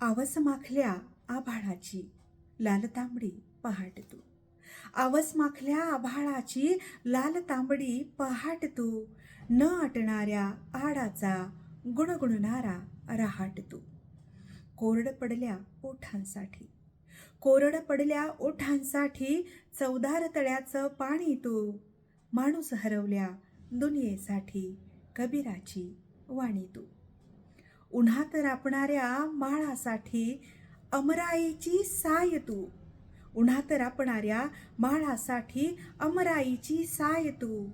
आवस माखल्या आभाळाची लाल तांबडी पहाट तू आवस माखल्या आभाळाची लाल तांबडी पहाट तू न आटणाऱ्या आडाचा गुणगुणणारा रहाट तू कोरड पडल्या ओठांसाठी. कोरड पडल्या ओठांसाठी चौदार तळ्याचं पाणी तू. माणूस हरवल्या दुनियेसाठी कबीराची वाणी तू. उन्हात रापणाऱ्या माळासाठी अमराईची साय तू. उन्हात रापणाऱ्या माळासाठी अमराईची साय तू.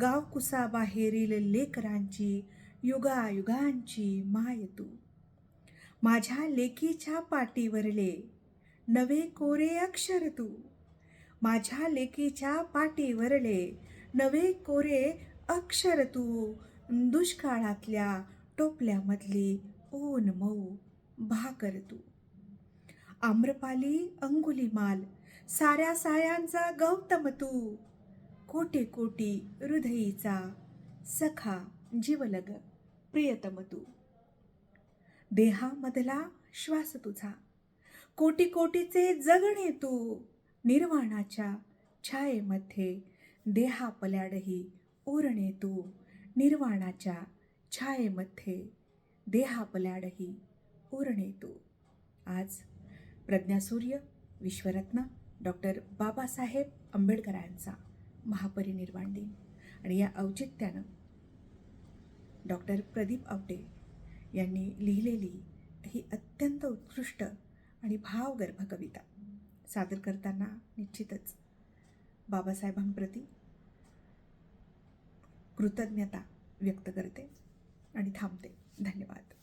गाव कुसाबाहेरील लेकरांची युगायुगांची माय तू. माझ्या लेकीच्या पाटीवरले नवे कोरे अक्षर तू. माझ्या लेकीच्या पाटीवरले नवे कोरे अक्षर तू. दुष्काळातल्या टोपल्यामधली ऊन मऊ भाकर तू. आम्रपाली अंगुलीमाल साऱ्या सायांचा गौतम तू. कोटी कोटी हृदयीचा सखा जीवलग प्रियतम तू. देहामधला श्वास तुझा कोटी कोटीचे जगणे तू. निर्वाणाच्या छायेमध्ये देहापल्याडही उरणे तू निर्वाणाच्या छायेमध्ये देहापल्याडही उरणे तू आज प्रज्ञासूर्य विश्वरत्न डॉक्टर बाबासाहेब आंबेडकरांचा महापरिनिर्वाण दिन. आणि या औचित्यानं डॉक्टर प्रदीप आवटे यांनी लिहिलेली ही अत्यंत उत्कृष्ट आणि भावगर्भ कविता सादर करताना निश्चितच बाबासाहेबांप्रती कृतज्ञता व्यक्त करते. आणि थांबते. धन्यवाद.